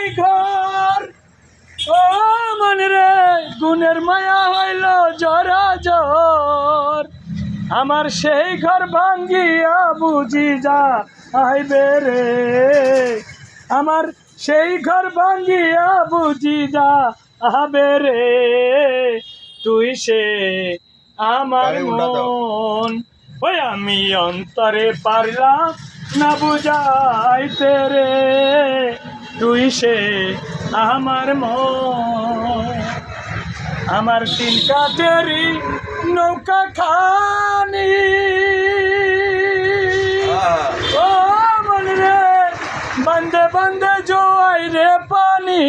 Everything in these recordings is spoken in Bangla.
সেই ঘর। ও মন রে গুণের মায়া হইল জরা জর আমার সেই ঘর ভাঙ্গিয়া বুঝি যা আইবে রে। আমার সেই ঘর ভাঙ্গিয়া বুঝি যা আবে রে। তুই সে আমার মন। ওই আমি অন্তরে পারলাম না বুঝাইতে রে। তুই সে আমার মন। আমার তিন কাজেরই নৌকা খানি। ও মন রে বন্দে বন্দে জোয়াই রে পানি।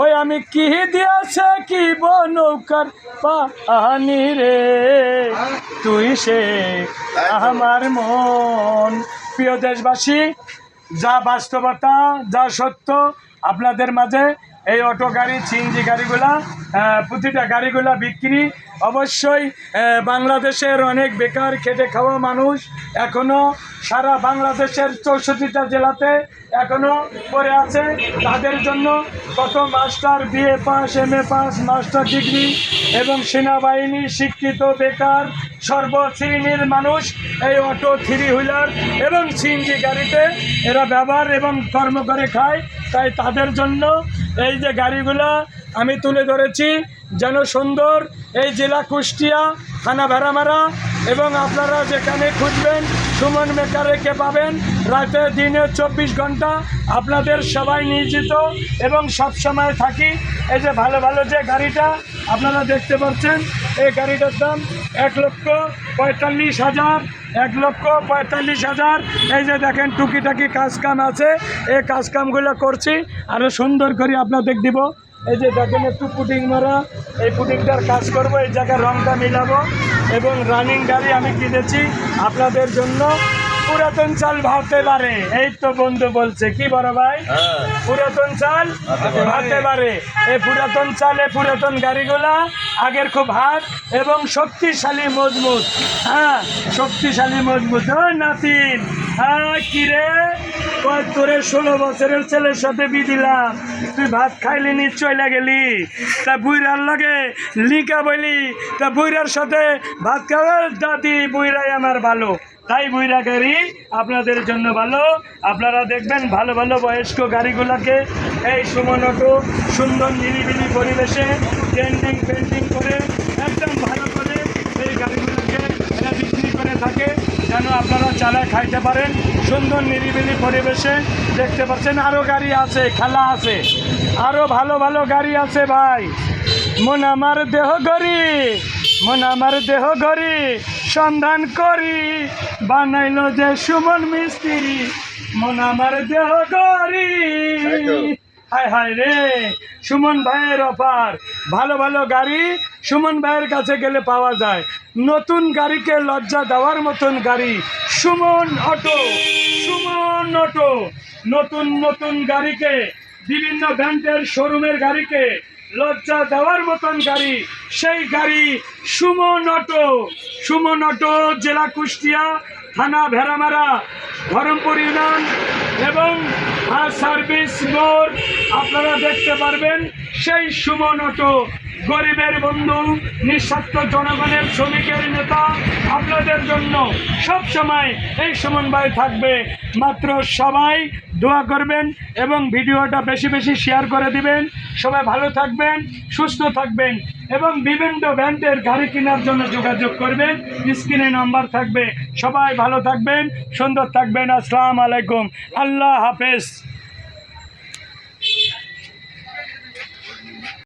ওই আমি কি দিয়েছে কি নৌকার পানি রে। তুই সে আমার মন। প্রিয় দেশবাসী যা বাস্তবতা, যা সত্য, আপনাদের মাঝে এই অটো গাড়ি, সিএনজি গাড়িগুলা প্রতিটা গাড়িগুলা বিক্রি। অবশ্যই বাংলাদেশের অনেক বেকার, খেটে খাওয়া মানুষ এখনও সারা বাংলাদেশের চৌষট্টিটা জেলাতে এখনও পড়ে আছে। তাদের জন্য কত master BA pass M A pass, master degree এবং সেনাবাহিনী শিক্ষিত বেকার সর্বশ্রেণীর মানুষ এই অটো থ্রি হুইলার এবং সিএনজি গাড়িতে এরা ব্যবহার এবং কর্ম করে খায়। তাই তাদের জন্য এই যে গাড়িগুলো আমি তুলে ধরেছি, যেন সুন্দর। এই জেলা কুষ্টিয়া, থানা ভেড়ামারা এবং আপনারা যেখানে খুঁজবেন, সুমন মেকারেকে পাবেন, রাতে দিনে চব্বিশ ঘণ্টা আপনাদের সবাই নিয়োজিত এবং সব সময় থাকি। এই যে ভালো ভালো যে গাড়িটা আপনারা দেখতে পাচ্ছেন, এই গাড়িটার দাম এক লক্ষ পঁয়তাল্লিশ হাজার, এক লক্ষ পঁয়তাল্লিশ হাজার। এই যে দেখেন টুকিটাকি কাজ কাম আছে, এই কাজ কামগুলো করছি। আরও সুন্দর করে আপনাদের দিব। এই যে দেখেন একটু পুটিং মারা, এই পুটিংটার কাজ করব, এই জায়গায় রংটা মিলাবো, এবং রানিং গাড়ি আমি কিনেছি আপনাদের জন্য। পুরাতন চাল ভাবতে পারে এই তো বন্ধু বলছে কি বড় ভাই? হ্যাঁ। পুরাতন চাল ভাবতে পারে এই পুরাতন চালে পুরাতন গাড়িগুলা আগের খুব হাত এবং শক্তিশালী মজবুত। হ্যাঁ শক্তিশালী মজবুত। নাতিন হ্যাঁ কিরে তোরে ষোলো বছরের ছেলের সাথে বি দিলাম। তুই ভাত খাইলি নি চলে গেলি তা বুইরার লাগে লিকা বলি। তা বুইরার সাথে ভাত খাওয়া দাদি বুইরাই আমার ভালো। তাই বুইরা গাড়ি আপনাদের জন্য ভালো। আপনারা দেখবেন ভালো ভালো বয়স্ক গাড়িগুলোকে এই সুমন অটো, সুন্দর নিরিবিলি পরিবেশে ট্রেন্ডিং পেন্টিং করে, একদম ভালো করে এই গাড়িগুলোকে এরা বিক্রি করে থাকে, যেন আপনারা চালায় খাইতে পারেন। সুন্দর নিরিবিলি পরিবেশে দেখতে পাচ্ছেন আরও গাড়ি আছে, খেলা আছে। আরও ভালো ভালো গাড়ি আছে ভাই। মন আমার দেহ গড়ি, মন আমার দেহ গড়ি। সন্ধান করি বানাইলো যে সুমন মিস্ত্রি মন আমার দেহ তো। হায় হায় রে সুমন ভাইয়ের অফার। ভালো ভালো গাড়ি সুমন ভাইয়ের কাছে গেলে পাওয়া যায়। নতুন গাড়িকে লজ্জা দেওয়ার মতন গাড়ি সুমন অটো সুমন অটো। নতুন নতুন গাড়িকে বিভিন্ন ব্যাংকের শোরুমের গাড়িকে লজ্জা দেওয়ার মতন গাড়ি, সেই গাড়ি সুমন অটো সুমন জেলা কুষ্টিয়া, থানা ভেড়ামারা, ধরমপুর ইউনিয়ন এবং সার্ভিস মোড়। আপনারা দেখতে পারবেন সেই সুমন অটো গরিবের বন্ধু, নিঃস্বার্থ জনগণের শ্রমিকের নেতা, আপনাদের জন্য সব সময় এই সুমন ভাই থাকবে। মাত্র সবাই দোয়া করবেন এবং ভিডিওটা বেশি বেশি শেয়ার করে দিবেন। সবাই ভালো থাকবেন, সুস্থ থাকবেন এবং বিভিন্ন ব্র্যান্ডের গাড়ি কেনার জন্য যোগাযোগ করবেন। স্ক্রিনে নাম্বার থাকবে। সবাই ভালো থাকবেন, সুন্দর থাকবেন। আসসালাম আলাইকুম। আল্লাহ হাফেজ।